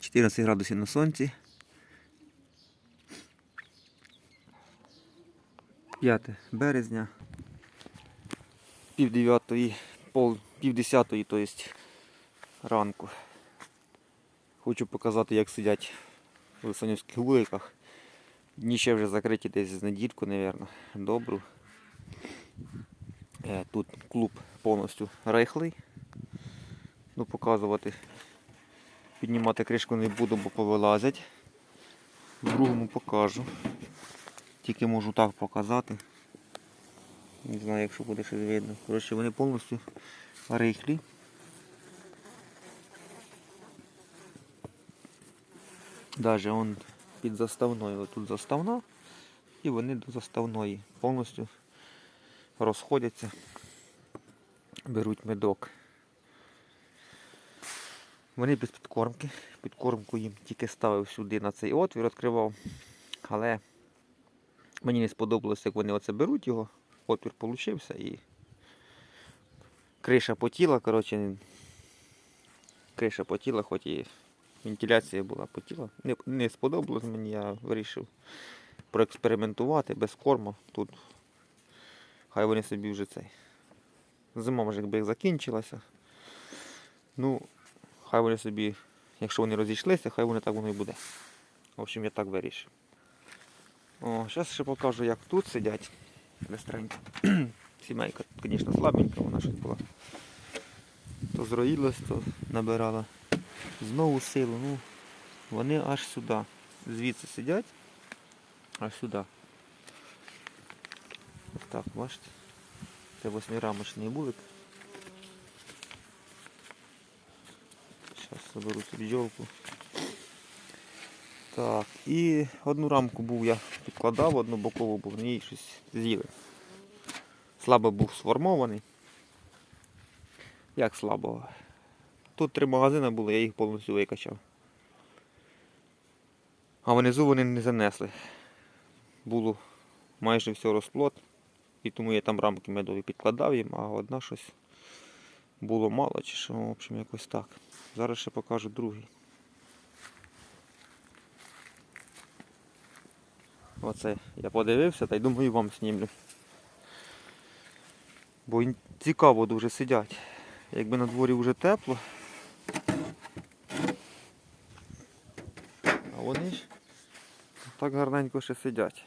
14 градусів на сонці. 5 березня. Пів дев'ятої, пів десятої, то есть ранку. Хочу показати, як сидять в Лисанівських вуликах. Дні ще вже закриті десь з недільку, мабуть, добру. Е, Тут клуб повністю рихлий. Ну, показувати. Піднімати кришку не буду, бо повилазять. В другому покажу. Тільки можу так показати. Не знаю, якщо буде щось видно. Коротше, вони повністю рихлі. Даже он під заставною. Тут заставна. І вони до заставної повністю розходяться, беруть медок. Вони без підкормки. Підкормку їм тільки ставив сюди на цей отвір, відкривав. Але мені не сподобалося, як вони оце беруть його. Отвір получився і криша потіла, коротше, криша потіла, хоч і вентиляція була потіла. Не, не сподобалось мені, я вирішив проекспериментувати без корму. Тут хай вони собі вже цей. Зима може якби закінчилася. Ну, хай вони собі, якщо вони розійшлися, хай вони так воно і буде. В общем, я так вирішив. О, зараз ще покажу, як тут сидять. Быстренько. Сімейка, звісно, слабенька, вона щось була. То зроїлась, то набирала знову силу. Ну, вони аж сюди. Звідси сидять, аж сюди. Так, бачите? Це восьмирамочний булик. Зараз заберу цю бджолку. Так, і одну рамку був я підкладав, одну бокову був, на ній щось з'їли. Слабо був сформований. Як слабо? Тут три магазини були, я їх повністю викачав. А внизу вони не занесли. Було майже все розплод. І тому я там рамки медові підкладав їм, а одна щось було мало чи що, в общем, якось так. Зараз ще покажу другий. Оце я подивився та й думаю вам знімлю. Бо цікаво дуже сидять. Якби на дворі вже тепло. А вони ж так гарненько ще сидять.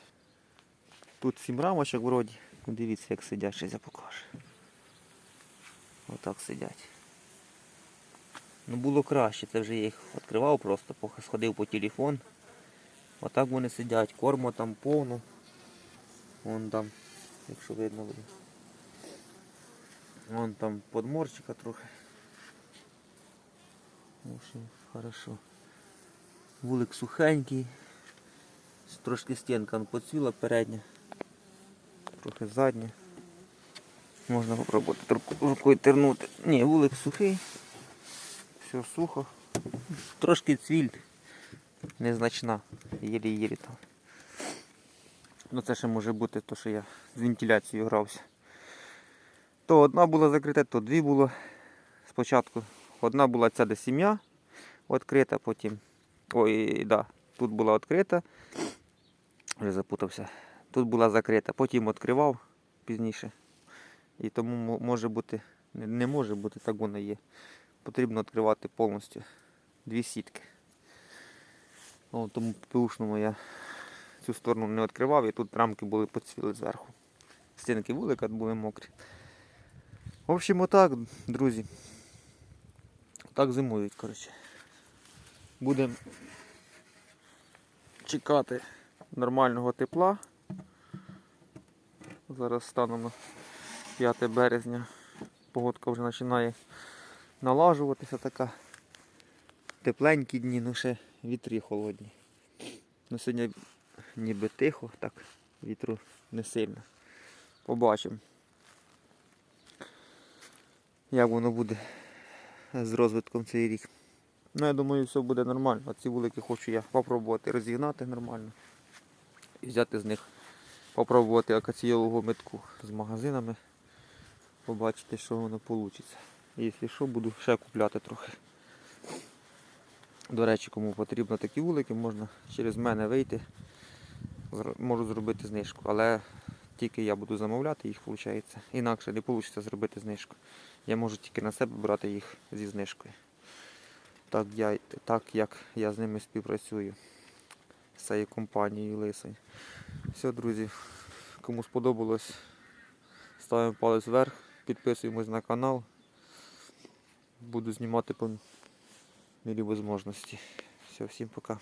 Тут сім рамочок вроді. Дивіться, як сидять, ще я покажу. Отак сидять. Ну було краще, це вже я їх відкривав просто, сходив по телефон. Отак вони сидять, корму там повно. Вон там, якщо видно буде. Вон там подморчика трохи. В общем, хорошо. Вулик сухенький. Трошки стінка поцвіла передня. Трохи задня. Можна попробувати рукою тернути. Ні, вулик сухий. Все сухо. Трошки цвіль. Незначна. Єлі-єлі там. Ну це ще може бути то, що я з вентиляцією грався. То одна була закрита, то дві було спочатку. Одна була ця де сім'я відкрита, потім. Ой, да, тут була відкрита. Вже запутався. Тут була закрита, потім відкривав пізніше. І тому може бути, не, може бути, так воно є. Потрібно відкривати повністю дві сітки. О, тому пушному я цю сторону не відкривав і тут рамки були поцвіли зверху. Стінки вулика були мокрі. В общем, отак, друзі. Так зимують, коротше. Будемо чекати нормального тепла. Зараз станом на 5 березня. Погодка вже починає налажуватися така. Тепленькі дні, ну ще вітри холодні. Ну сьогодні ніби тихо, так, вітру не сильно. Побачимо. Як воно буде з розвитком цей рік. Ну, я думаю, все буде нормально. А ці вулики хочу я попробувати розігнати нормально. І взяти з них, попробувати акацієвого метку з магазинами. Побачити, що воно вийде. Якщо що, буду ще купляти трохи. До речі, кому потрібно такі вулики, можна через мене вийти. Можу зробити знижку, але тільки я буду замовляти їх, виходить. Інакше не вийде зробити знижку. Я можу тільки на себе брати їх зі знижкою. Так, я, так як я з ними співпрацюю з цією компанією Лисий. Все, друзі, кому сподобалось, ставимо палець вверх, підписуємось на канал. Буду знімати по мірі можливості. Все, всім пока.